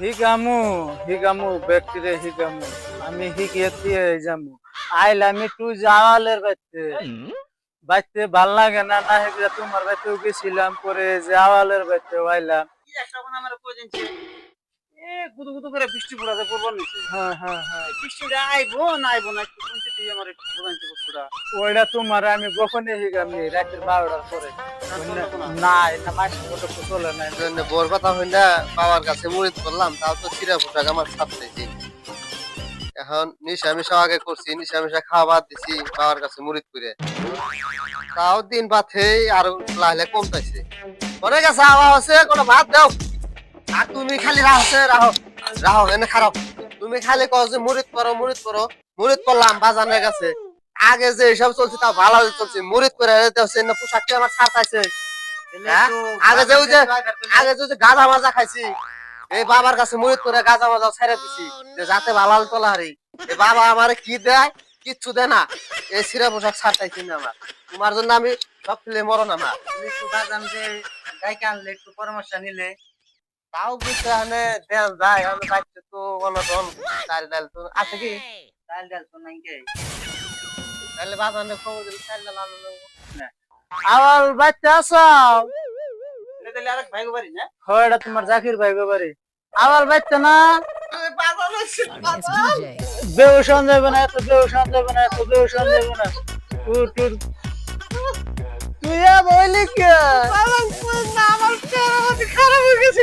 হিগামু হিগামু ব্যক্তিরে হিগামু আমি। হিগিয়ে যামু। আইলামি তুই যাওয়ালের বাইতে বাইতে ভালো লাগে না না তোমার বাইতেও গেছিলাম পরে যাওয়ালের বাইতে আইলাম। কি একটা আমার কই দিনছে এ গুদু গুদু করে বৃষ্টি পড়াতে পড়ব নিছে হ্যাঁ হ্যাঁ হ্যাঁ। বৃষ্টিটা আইবো না আইবো না একটু শুনতে তুই আমার একটু বোঝাইতে পুরা। ওইটা তোমার আমি গোপনে রাতের বারোটার পরে। না এটা মাসের মতো চলে না। জন্য বড় কথা হই না বাবার কাছে মুড়িদ করলাম তাও তো চিরা পোশাক আমার ছাড়তেছি এখন নিশা মিশা আগে করছি নিশা মিশা খাওয়া বাদ দিছি বাবার কাছে মুড়িদ করে। তাও দিন বাথেই আরও লাহলে কমতাইছে অনেক আছে আওয়া আছে কোনো ভাত দাও। আর তুমি খালি রাহছে রাহো রাহো এনে খারাপ। তুমি খালি কও যে মুড়িদ করো মুড়িদ করো মুড়িদ করলাম বাজানের কাছে আগে যে এসব চলছে তা ভালো চলছে মুড়িদ করে হচ্ছে না পোশাকটি আমার ছাড়তাইছে হ্যাঁ? আগে যে ওই যে- আগে যদি গাঁজা মাজা খাইছি এই বাবার কাছে মুড়িদ করে গাঁজা মাজা ছেড়ে দিছি যে যাতে ভালাল তোলা হারি এই বাবা আমারে কি দেয়? কিচ্ছু দেয় না। এই সিরা পোশাক ছাড়তাইছি না আমার। তোমার জন্য আমি সব ফেলে মরণ আমার। একটু বাজান যে গাইকে আনলে একটু পরামর্শ নিলে। তাও বুঝতে হানে দেন যায় আমি বাইতে তো অনটন চাল ডাল তো আছে কি? ডাল ডাল তো নাই কে তাহলে বাজানে খবর দিলে চাল ডাল আনো আওয়াল বাচ্চা আসাও। তাহলে আরেক ভাই বাড়ি না? হয় এটা তোমার জাকির ভাই বাচ্চা না? যাবে না এত যাবে না এত যাবে না। তুই বলি কে? আমার খারাপ হয়ে গেছে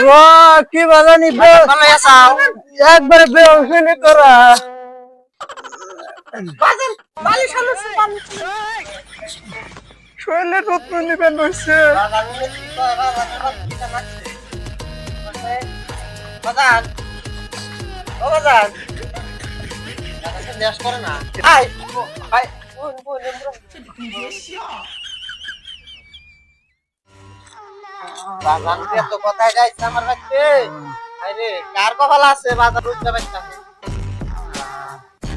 র কি বাজানি একবারে বেউসনি করা। শৈলে রত্ন নিবেন হয়েছে করে না আই ভাই বাজান দিয়ে তো কথাই যাইছে আমার কাছে আরে কার কপাল আছে বাজার উঠতে পারছে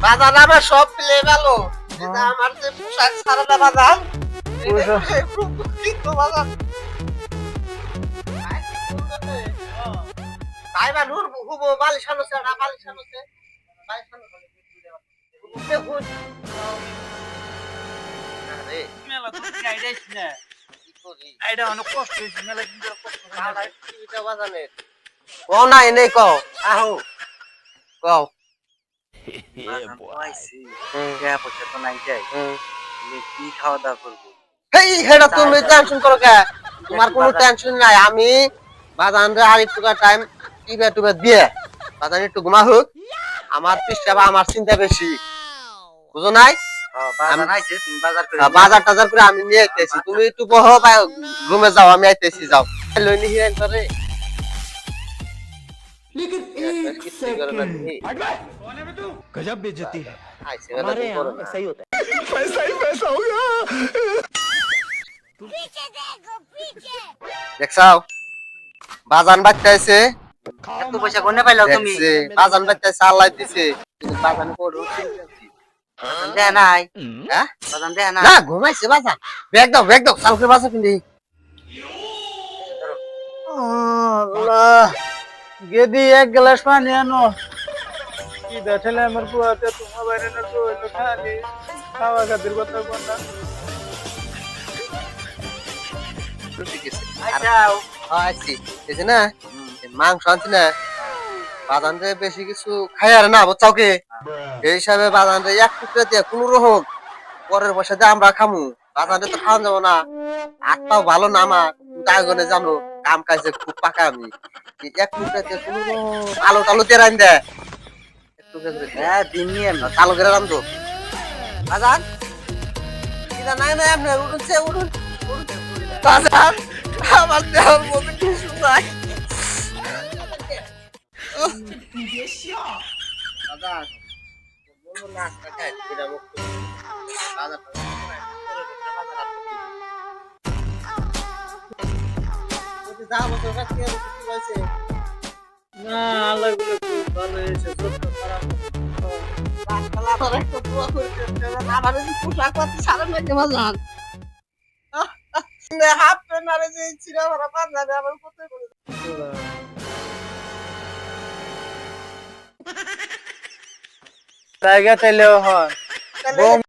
বাজার আমার সব প্লে ভালো এটা আমার যে পোশাক সারাটা বাজার কিন্তু বাজার। ভাই বা নূর হুবো বালিশানো সেটা বালিশানো সে বালিশানো আরে মেলা তো আইডাইছ না কি করি অনেক কষ্ট হয়েছে মেলা কষ্ট ও না এনে কও। আহো। কও। তোমার কোনো টেনশন নাই। আমি বাজান রে আর একটু টাইম টিপে টুপে দিয়ে বাজান একটু ঘুমা হোক আমার পৃষ্ঠা বা আমার চিন্তা বেশি। বুঝো নাই? বাজার আইছে তুমি বাজার করে আহ, বাজার টাজার করে আমি নিয়ে আইতেছি তুমি একটু বহ বা রুমে যাও আমি আইতেছি যাও লই নি হিরেন করে কিস্তি করে লাগবে। गजब बेइज्जती है আইছে বেলা তুমি করো না। দেখছাও বাজান বাচ্চাইছে এত পয়সা কোনে পাইলাও তুমি দেখছে বাজান বাচ্চাইছে আল্লাহ দিছে কিন্তু বাজান পড়ো বাজান দেয় নাই। হ্যাঁ? দেয় না না ঘুমাইছে বাজান ব্যাগ দাও ব্যাগ দাও কালকে বাজার কিনে গেদি এক গ্লাস পানি আনো। কি দেখলে আমার বুয়াতে তোমার বাইরে না তো হইল খালি। খাওয়া খাতির কথা কোনটা ঠিক আচ্ছা না মাংস আনছি না। বাজান রে বেশি কিছু খাই আর না বুঝছাও কি? এই হিসাবে বাজান রে এক টুকরা দিয়ে কোন রকম পরের পয়সা দিয়ে আমরা খামু। বাজান রে তো খাওয়া যাব না। আটটাও ভালো না আমার তাই জানো কাম কাজে খুব পাকা আমি। এক টুকরা দিয়ে কোন রকম আলো টালো দিয়ে রান দেয় হ্যাঁ দিন নিয়ে না চালু করে রাম তো। বাজান? এটা নাই নাই আপনার উঠুন সে উঠুন বাজান আমার দেওয়ার মধ্যে কিছু নাই দাদা বলব না কাকা এটা মুক্ত দাদা যাব তোর কাছে কি হয়েছে না আল্লাহগুলো খুব ভালো হয়েছে সত্য খারাপ আমার যদি পোশাক পাতি সারা লাগে বাজান হাফ প্যান্ট আর যে ছিঁড়া ভরা পাঞ্জাবি আমার কোথায় করে? জায়গা তাইলে তাহলে